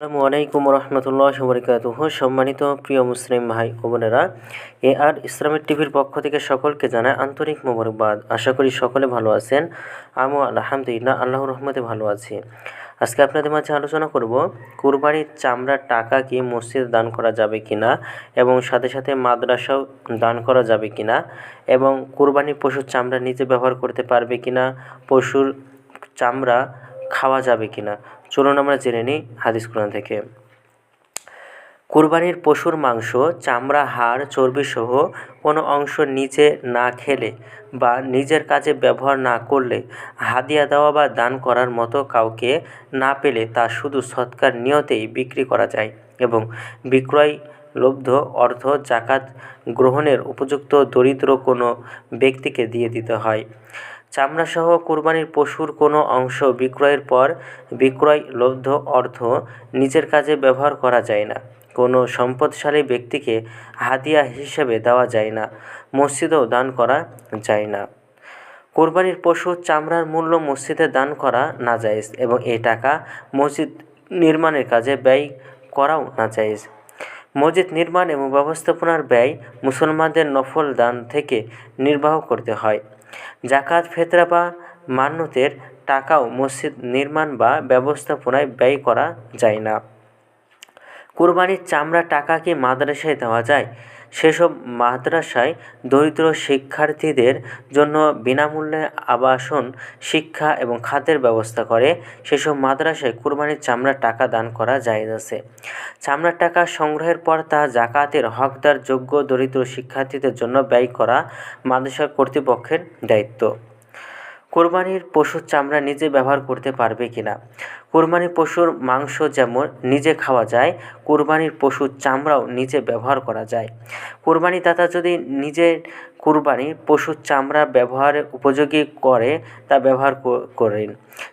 আসসালামু আলাইকুম রহমতুল্লাহ বরকাতুহ সম্মানিত প্রিয় মুসলিম ভাই ও বোনেরা, এ আর ইসলামের টিভির পক্ষ থেকে সকলকে জানায় আন্তরিক মোবারকবাদ। আশা করি সকলে ভালো আছেন। আমিও আলহামদুলিল্লাহ আল্লাহ রহমতে ভালো আছি। আজকে আপনাদের মাঝে আলোচনা করব, কুরবানির চামড়ার টাকা কি মসজিদে দান করা যাবে কি না এবং সাথে সাথে মাদ্রাসাও দান করা যাবে কি না এবং কুরবানির পশুর চামড়া নিজে ব্যবহার করতে পারবে কি না পশুর চামড়া খাওয়া যাবে কি না চলুন আমরা জেনে নিই হাদিস কোরআন থেকে। কুরবানির পশুর মাংস, চামড়া, হাড়, চর্বিসহ কোনো অংশ নিচে না খেলে বা নিজের কাজে ব্যবহার না করলে, হাদিয়া দেওয়া বা দান করার মতো কাউকে না পেলে তা শুধু সৎকার নিয়তেই বিক্রি করা যায় এবং বিক্রয় লব্ধ অর্থ জাকাত গ্রহণের উপযুক্ত দরিদ্র কোনো ব্যক্তিকে দিয়ে দিতে হয়। চামড়াসহ কোরবানির পশুর কোনো অংশ বিক্রয়ের পর বিক্রয় লব্ধ অর্থ নিজের কাজে ব্যবহার করা যায় না। কোনো সম্পদশালী ব্যক্তিকে হাদিয়া হিসেবে দেওয়া যায় না, মসজিদেও দান করা যায় না। কোরবানির পশুর চামড়ার মূল্য মসজিদে দান করা না যায় এবং এই টাকা মসজিদ নির্মাণের কাজে ব্যয় করাও না যায় মসজিদ নির্মাণ এবং ব্যবস্থাপনার ব্যয় মুসলমানদের নফল দান থেকে নির্বাহ করতে হয়। জাকাত ফেতরা বা মান্যতের টাকাও মসজিদ নির্মাণ বা ব্যবস্থাপনায় ব্যয় করা যায় না। কোরবানির চামড়া টাকা কি মাদ্রাসায় দেওয়া যায়। সেসব মাদ্রাসায় দরিদ্র শিক্ষার্থীদের জন্য বিনামূল্যে আবাসন, শিক্ষা এবং খাদ্যের ব্যবস্থা করে। সেসব মাদ্রাসায় কুরবানির চামড়ার টাকা দান করা জায়েজ আছে। চামড়ার টাকা সংগ্রহের পর তা জাকাতের হকদার যোগ্য দরিদ্র শিক্ষার্থীদের জন্য ব্যয় করা মাদ্রাসা কর্তৃপক্ষের দায়িত্ব। কোরবানির পশুর চামড়া নিজে ব্যবহার করতে পারবে কি না কোরবানির পশুর মাংস যেমন নিজে খাওয়া যায়, কোরবানির পশুর চামড়াও নিজে ব্যবহার করা যায়। কোরবানি দাতা যদি নিজের কোরবানির পশুর চামড়া ব্যবহারের উপযোগী করে, তা ব্যবহার করেন,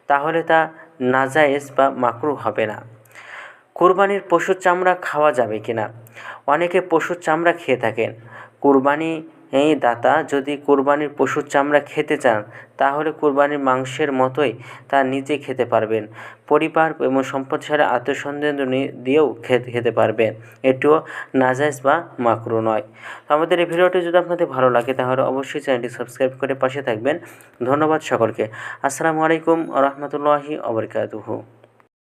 তাহলে তা নাজায়েজ বা মাকরু হবে না। কোরবানির পশুর চামড়া খাওয়া যাবে কি না অনেকে পশুর চামড়া খেয়ে থাকেন। কোরবানি এই দাতা, যদি কোরবানির পশুর চামড়া খেতে চান, তাহলে কোরবানির মাংসের মতোই তা নিজে খেতে পারবেন। পরিবার এবং সম্পদশালী আত্মসন্দেহ দিয়েও খেতে পারবেন। এটিও নাজাইজ বা মাকরু নয়। আমাদের এই ভিডিওটি যদি আপনাদের ভালো লাগে, তাহলে অবশ্যই চ্যানেলটি সাবস্ক্রাইব করে পাশে থাকবেন। ধন্যবাদ সকলকে। আসসালামু আলাইকুম রহমতুল্লাহি আবরকাতুহু